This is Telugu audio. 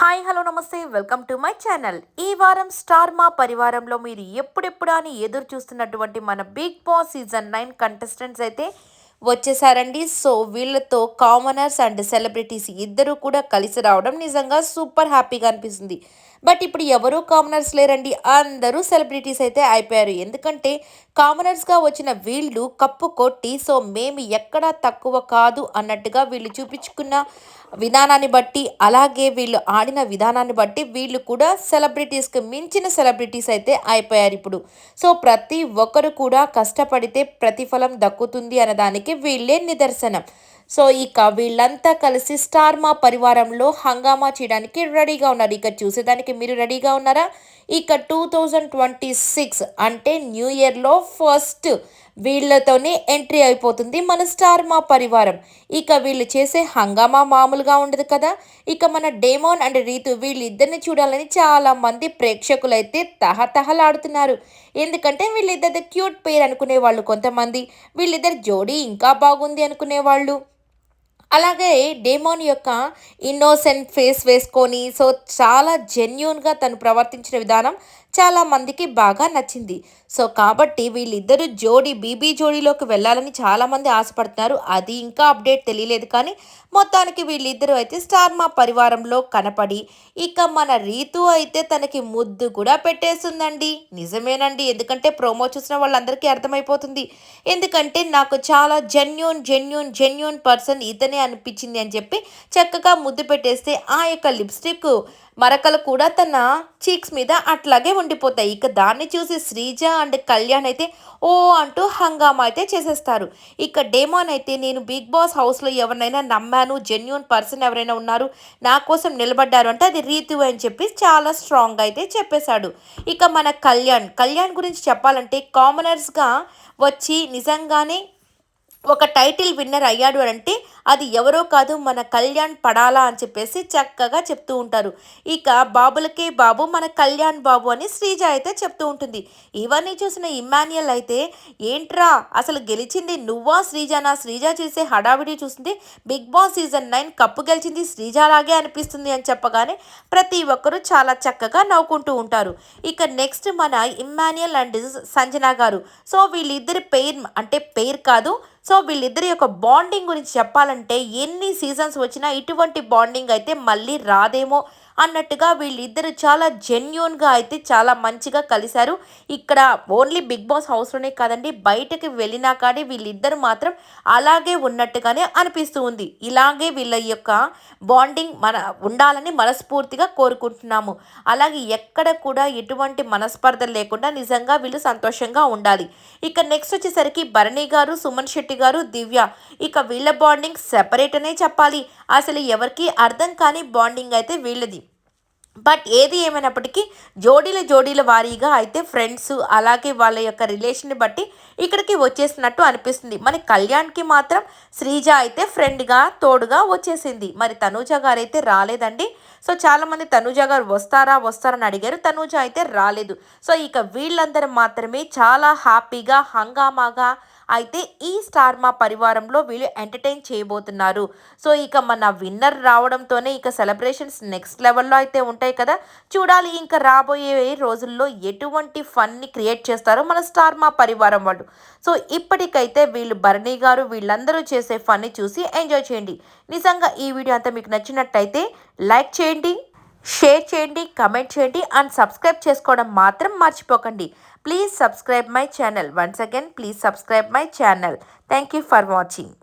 హాయ్ హలో నమస్తే వెల్కమ్ టు మై ఛానల్. ఈ వారం స్టార్ మా పరివారంలో మీరు ఎప్పుడెప్పుడు అని ఎదురు చూస్తున్నటువంటి మన Bigg Boss season nine contestants అయితే వచ్చేసారండి. సో వీళ్ళతో కామనర్స్ అండ్ సెలబ్రిటీస్ ఇద్దరూ కూడా కలిసి రావడం నిజంగా సూపర్ హ్యాపీగా అనిపిస్తుంది. బట్ ఇప్పుడు ఎవరూ కామనర్స్ లేరండి. అందరూ సెలబ్రిటీస్ అయితే అయిపోయారు. ఎందుకంటే కామనర్స్గా వచ్చిన వీళ్ళు కప్పు కొట్టి సో మేము ఎక్కడా తక్కువ కాదు అన్నట్టుగా వీళ్ళు చూపించుకున్న విధానాన్ని బట్టి అలాగే వీళ్ళు ఆడిన విధానాన్ని బట్టి వీళ్ళు కూడా సెలబ్రిటీస్కి మించిన సెలబ్రిటీస్ అయితే అయిపోయారు ఇప్పుడు. సో ప్రతి ఒక్కరు కూడా కష్టపడితే ప్రతిఫలం దక్కుతుంది అన్నదానికి వీళ్ళే నిదర్శనం. సో ఇక వీళ్ళంతా కలిసి స్టార్ మా పరివారంలో హంగామా చేయడానికి రెడీగా ఉన్నారు. ఇక చూసేదానికి మీరు రెడీగా ఉన్నారా? ఇక టూ థౌజండ్ ట్వంటీ సిక్స్ అంటే న్యూ ఇయర్లో ఫస్ట్ వీళ్ళతోనే ఎంట్రీ అయిపోతుంది మన స్టార్ మా పరివారం. ఇక వీళ్ళు చేసే హంగామా మామూలుగా ఉండదు కదా. ఇక మన డేమోన్ అండ్ రీతు వీళ్ళిద్దరిని చూడాలని చాలా మంది ప్రేక్షకులైతే తహతహలాడుతున్నారు. ఎందుకంటే వీళ్ళిద్దరి క్యూట్ పేరు అనుకునే వాళ్ళు కొంతమంది వీళ్ళిద్దరు జోడీ ఇంకా బాగుంది అనుకునేవాళ్ళు అలాగే డేమోన్ యొక్క ఇన్నోసెంట్ ఫేస్ వేసుకొని సో చాలా జెన్యున్గా తను ప్రవర్తించిన విధానం చాలా మందికి బాగా నచ్చింది. సో కాబట్టి వీళ్ళిద్దరూ జోడీ బీబీ జోడీలోకి వెళ్ళాలని చాలామంది ఆశపడుతున్నారు. అది ఇంకా అప్డేట్ తెలియలేదు కానీ మొత్తానికి వీళ్ళిద్దరూ అయితే స్టార్ మా పరివారంలో కనపడి ఇక మన రీతు అయితే తనకి ముద్దు కూడా పెట్టేస్తుందండి. నిజమేనండి. ఎందుకంటే ప్రోమో చూసిన వాళ్ళందరికీ అర్థమైపోతుంది. ఎందుకంటే నాకు చాలా జెన్యున్ జెన్యున్ జెన్యున్ పర్సన్ ఇతనే అనిపించింది అని చెప్పి చక్కగా ముద్దు పెట్టేస్తే ఆ యొక్క లిప్స్టిక్ మరకలు కూడా తన చీక్స్ మీద అట్లాగే ఉండిపోతాయి. ఇక దాన్ని చూసి శ్రీజ అండ్ కళ్యాణ్ అయితే ఓ అంటూ హంగామా అయితే చేసేస్తారు. ఇక డేమాన్ అయితే నేను బిగ్ బాస్ హౌస్లో ఎవరినైనా నమ్మాను జెన్యున్ పర్సన్ ఎవరైనా ఉన్నారు నా కోసం నిలబడ్డారు అంటే అది రీతు అని చెప్పి చాలా స్ట్రాంగ్గా అయితే చెప్పేశాడు. ఇక మన కళ్యాణ్. కళ్యాణ్ గురించి చెప్పాలంటే కామనర్స్గా వచ్చి నిజంగానే ఒక టైటిల్ విన్నర్ అయ్యాడు అంటే అది ఎవరో కాదు మన కళ్యాణ్ పడాలా అని చెప్పేసి చక్కగా చెప్తూ ఉంటారు. ఇక బాబులకే బాబు మన కళ్యాణ్ బాబు అని శ్రీజ అయితే చెప్తూ ఉంటుంది. ఇవన్నీ చూసిన ఇమ్మాన్యుయల్ అయితే ఏంట్రా అసలు గెలిచింది నువ్వా శ్రీజనా? శ్రీజ చేసే హడావిడి చూసింది Bigg Boss season nine cup గెలిచింది శ్రీజలాగే అనిపిస్తుంది అని చెప్పగానే ప్రతి ఒక్కరూ చాలా చక్కగా నవ్వుకుంటూ ఉంటారు. ఇక నెక్స్ట్ మన ఇమ్మాన్యుయల్ అండ్ సంజన గారు. సో వీళ్ళిద్దరి పెయిర్ అంటే పెయిర్ కాదు సో వీళ్ళిద్దరి యొక్క బాండింగ్ గురించి చెప్పాలంటే ఎన్ని సీజన్స్ వచ్చినా ఇటువంటి బాండింగ్ అయితే మళ్ళీ రాదేమో అన్నట్టుగా వీళ్ళిద్దరు చాలా జెన్యున్గా అయితే చాలా మంచిగా కలిశారు. ఇక్కడ ఓన్లీ బిగ్ బాస్ హౌస్లోనే కాదండి బయటకి వెళ్ళినా కానీ వీళ్ళిద్దరు మాత్రం అలాగే ఉన్నట్టుగానే అనిపిస్తూ ఉంది. ఇలాగే వీళ్ళ యొక్క బాండింగ్ మన ఉండాలని మనస్ఫూర్తిగా కోరుకుంటున్నాము. అలాగే ఎక్కడ కూడా ఎటువంటి మనస్పర్ధలు లేకుండా నిజంగా వీళ్ళు సంతోషంగా ఉండాలి. ఇక నెక్స్ట్ వచ్చేసరికి భరణి గారు సుమన్ శెట్టి గారు దివ్య. ఇక వీళ్ళ బాండింగ్ సెపరేట్ అనే చెప్పాలి. అసలు ఎవరికి అర్థం కాని బాండింగ్ అయితే వీళ్ళది. బట్ ఏది ఏమైనప్పటికీ జోడీల జోడీల వారీగా అయితే ఫ్రెండ్స్ అలాగే వాళ్ళ యొక్క రిలేషన్ని బట్టి ఇక్కడికి వచ్చేసినట్టు అనిపిస్తుంది. మరి కళ్యాణ్కి మాత్రం శ్రీజ అయితే ఫ్రెండ్గా తోడుగా వచ్చేసింది. మరి తనూజ గారు అయితే రాలేదండి. సో చాలామంది తనూజ గారు వస్తారా వస్తారని అడిగారు. తనూజ అయితే రాలేదు. సో ఇక వీళ్ళందరూ మాత్రమే చాలా హ్యాపీగా హంగామాగా అయితే ఈ స్టార్ మా పరివారంలో వీళ్ళు ఎంటర్టైన్ చేయబోతున్నారు. సో ఇక మన విన్నర్ రావడంతోనే ఇక సెలబ్రేషన్స్ నెక్స్ట్ లెవెల్లో అయితే ఉంటాయి కదా. చూడాలి ఇంకా రాబోయే రోజుల్లో ఎటువంటి ఫన్ని క్రియేట్ చేస్తారో మన స్టార్ మా పరివారం వాళ్ళు. సో ఇప్పటికైతే వీళ్ళు భరణి గారు వీళ్ళందరూ చేసే ఫన్ని చూసి ఎంజాయ్ చేయండి. నిజంగా ఈ వీడియో అంతా మీకు నచ్చినట్టయితే లైక్ చేయండి. షేర్ చేయండి కమెంట్ చేయండి అండ్ సబ్స్క్రైబ్ చేసుకోవడం మాత్రం మర్చిపోకండి. Please subscribe my channel. Once again please subscribe my channel. Thank you for watching.